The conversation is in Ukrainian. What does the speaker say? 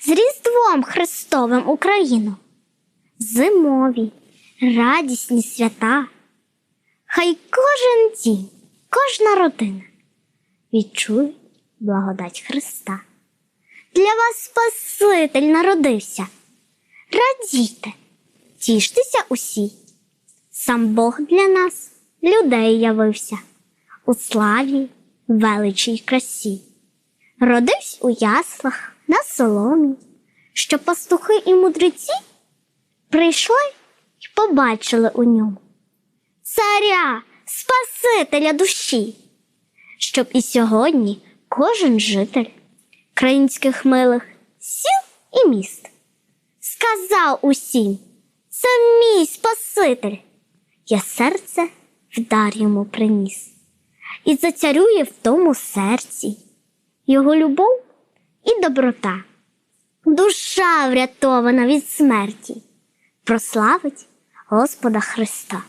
з Різдвом Христовим Україну. Зимові, радісні свята. Хай кожен дім, кожна родина відчує благодать Христа. Для вас Спаситель народився. Радійте, тіштеся усі. Сам Бог для нас, людей явився у славі, величі й красі. Родився у яслах на соломі, що пастухи і мудреці прийшли й побачили у ньому. Царя, Спасителя душі, щоб і сьогодні кожен житель країнських милих сіл і міст сказав усім, це мій Спаситель, я серце в дар йому приніс, і зацарює в тому серці його любов і доброта, душа врятована від смерті, прославить Господа Христа.